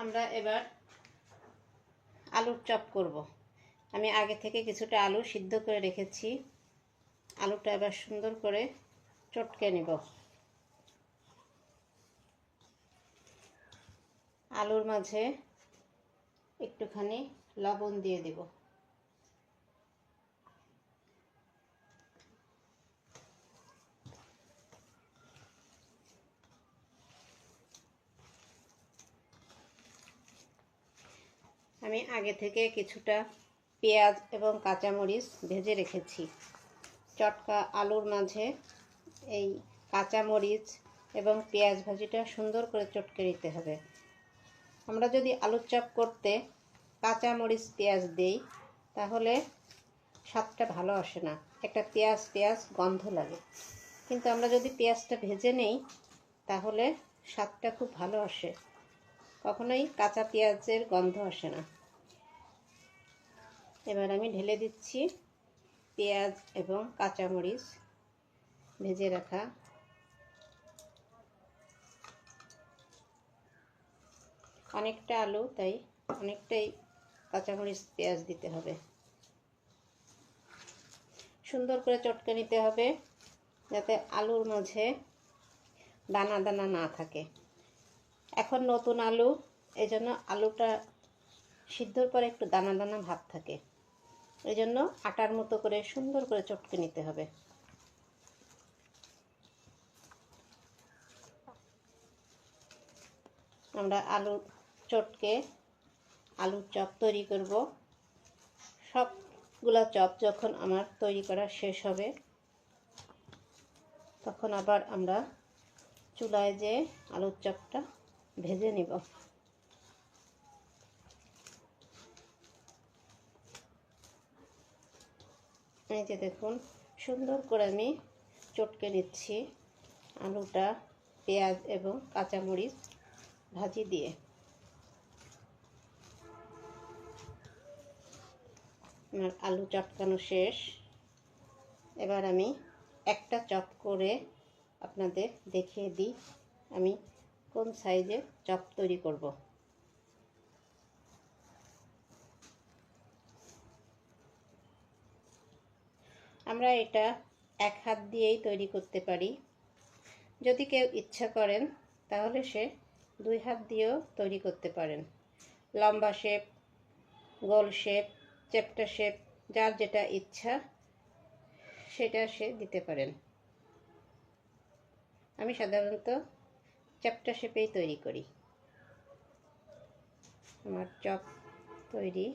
আমরা এবার আলুর চপ করব। আমি আগে থেকে কিছুটা আলু সিদ্ধ করে রেখেছি। আলুটা এবার সুন্দর করে চটকে নেব। আলুর মাঝে একটুখানি লবণ দিয়ে দেব। আমি আগে থেকে কিছুটা পেঁয়াজ এবং কাঁচামরিচ ভেজে রেখেছি। চটকা আলুর মাঝে এই কাঁচামরিচ এবং পেঁয়াজ ভাজিটা সুন্দর করে চটকে নিতে হবে। আমরা যদি আলুর চপ করতে কাঁচামরিচ পেঁয়াজ দেই, তাহলে স্বাদটা ভালো আসে না। একটা পেঁয়াজ পেঁয়াজ গন্ধ লাগে। কিন্তু আমরা যদি পেঁয়াজটা ভেজে নেই, তাহলে স্বাদটা খুব ভালো আসে। কখনোই কাঁচা পেঁয়াজের গন্ধ আসে না। এবার আমি ঢেলে দিচ্ছি পেঁয়াজ এবং কাঁচামরিচ ভেজে রাখা। অনেকটা আলু, তাই অনেকটাই কাঁচামরিচ, পেঁয়াজ দিতে হবে। সুন্দর করে চটকে নিতে হবে যাতে আলুর মাঝে দানা দানা না থাকে। এখন নতুন আলু এই জন্য আলুটা সিদ্ধর পরে একটু দানা দানা ভাব থাকে। এই জন্য আটার মতো করে সুন্দর করে চটকে নিতে হবে। আমরা আলু চটকে আলুর চপ তৈরি করব। সবগুলা চপ যখন আমার তৈরি করা শেষ হবে, তখন আবার আমরা চুলায় যে আলুর চপটা ভেজে নিব। এই যে দেখুন, সুন্দর করে আমি চটকে নিচ্ছি আলুটা, পেঁয়াজ এবং কাঁচামরিচ ভাজি দিয়ে। আমার আলু চটকানো শেষ। এবার আমি একটা চপ করে আপনাদের দেখিয়ে দিই আমি কোন সাইজে চপ তৈরি করব। আমরা এটা এক হাত দিয়েই তৈরি করতে পারি। যদি কেউ ইচ্ছা করেন, তাহলে সে দুই হাত দিয়েও তৈরি করতে পারেন। লম্বা শেপ, গোল শেপ চ্যাপ্টা শেপ, যার যেটা ইচ্ছা, সেটা সে দিতে পারেন। আমি সাধারণত চ্যাপ্টা শেপেই তৈরি করি। আমার চপ তৈরি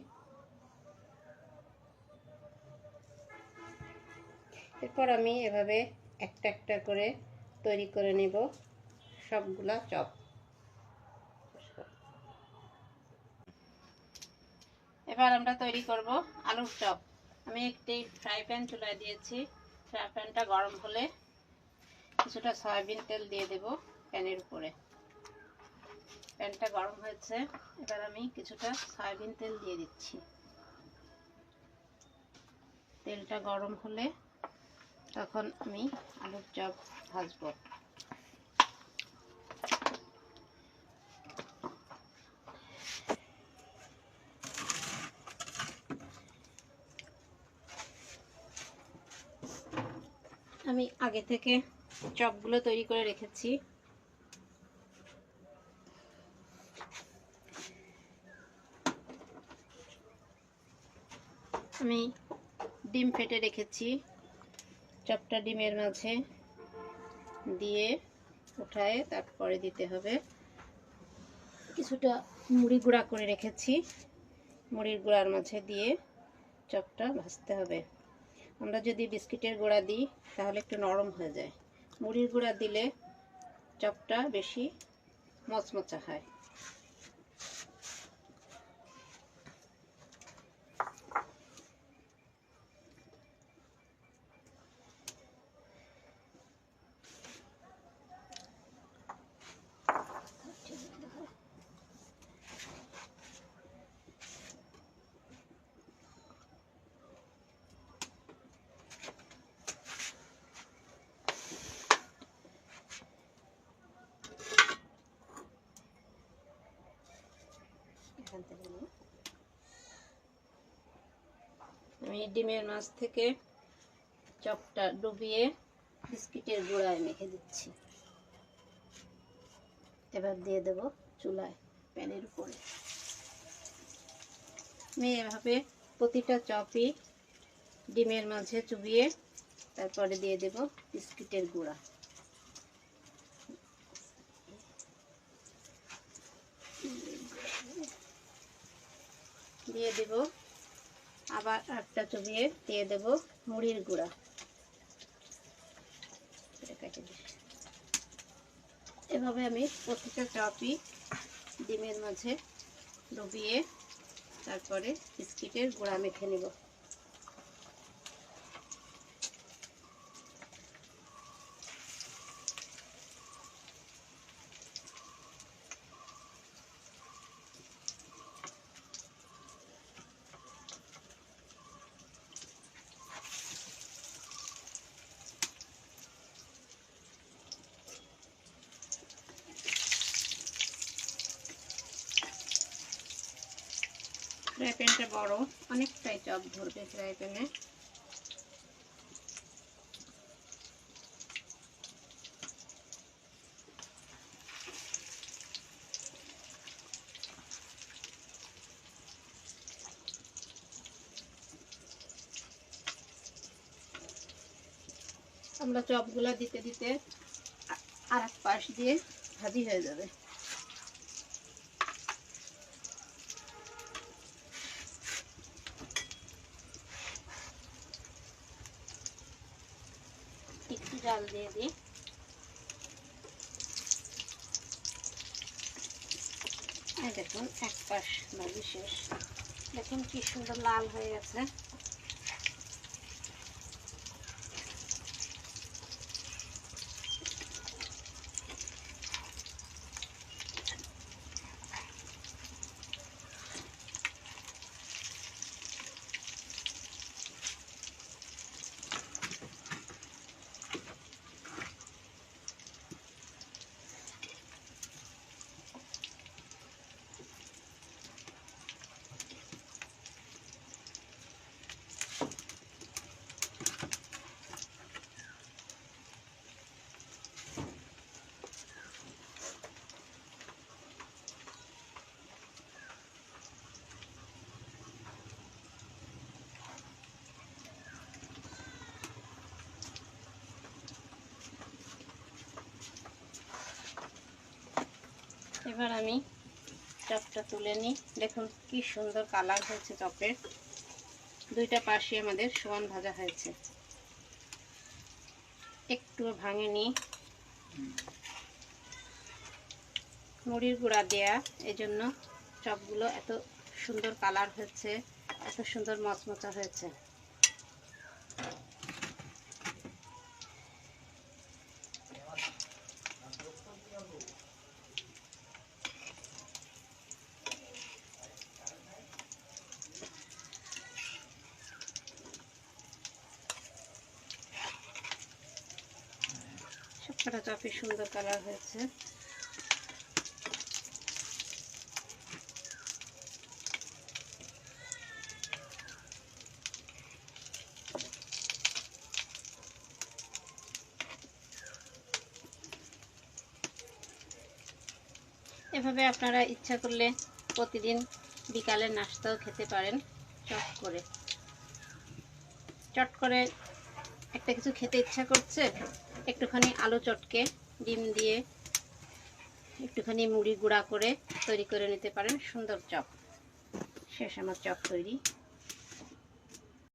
এরপর আমি এভাবে একটা একটা করে তৈরি করে নেব। সবগুলা চপ। এবার আমরা তৈরি করব আলুর চপ। আমি একটি ফ্রাই প্যান চুলায় দিয়েছি। ফ্রাই প্যানটা গরম হলে কিছুটা সয়াবিন তেল দিয়ে দেব প্যানের উপরে। প্যানটা গরম হয়েছে, এবার আমি কিছুটা সয়াবিন তেল দিয়ে দিচ্ছি। তেলটা গরম হলে তখন আমি আলুর চপ ভাজবো। আমি আগে থেকে চপগুলো তৈরি করে রেখেছি। আমি ডিম ফেটে রেখেছি। চপটা ডিমের মাঝে দিয়ে উঠায় তারপরে দিতে হবে। কিছুটা মুড়ি গুঁড়া করে রেখেছি। মুড়ির গুঁড়ার মাঝে দিয়ে চপটা ভাজতে হবে। আমরা যদি বিস্কিটের গুঁড়া দিই, তাহলে একটু নরম হয়ে যায়। মুড়ির গুঁড়া দিলে চপটা বেশি মচমচা হয়। আমি ডিমের মাছ থেকে চপটা ডুবিয়ে বিস্কিটের গুঁড়ায় মেখে দিচ্ছি। এবার দিয়ে দেব চুলায় প্যানের উপরে। আমি এভাবে প্রতিটা চপই ডিমের মাঝে চুবিয়ে তারপরে দিয়ে দেব বিস্কিটের গুঁড়া। দিয়ে দেব। আবার আটটা চুবিয়ে দিয়ে দেব মুড়ির গুঁড়া। এভাবে আমি প্রত্যেকটা চপই ডিমের মাঝে ডুবিয়ে তারপরে বিস্কিটের গুঁড়া মেখে নেব। ফ্রাই প্যানটা বড়, অনেকটাই চপ ধরবে ফ্রাই প্যানে। আমরা চপগুলা দিতে দিতে আর এক পাশ দিয়ে ভাজি হয়ে যাবে। একটু জল দিয়ে দিই এই দেখুন এক পাশ ভাজি শেষ দেখুন কি সুন্দর লাল হয়ে গেছে এবার আমি চপটা তুলে নিই। দেখুন কি সুন্দর কালার হয়েছে চপের। দুইটা পাশে আমাদের সমান ভাজা হয়েছে। একটু ভাঙে নিই মুড়ির গুঁড়া দেয়া, এজন্য চপগুলো এত সুন্দর কালার হয়েছে, এত সুন্দর মচমচা হয়েছে। সবকটা চপই সুন্দর কালার হয়েছে। এভাবে আপনারা ইচ্ছা করলে প্রতিদিন বিকালে নাস্তাও খেতে পারেন, চট করে। চট করে একটা কিছু খেতে ইচ্ছা করছে? একটুখানি আলু চটকে, ডিম দিয়ে একটুখানি মুড়ি গুঁড়া করে তৈরি করে নিতে পারেন। সুন্দর চপ। শেষ আমার চপ তৈরি।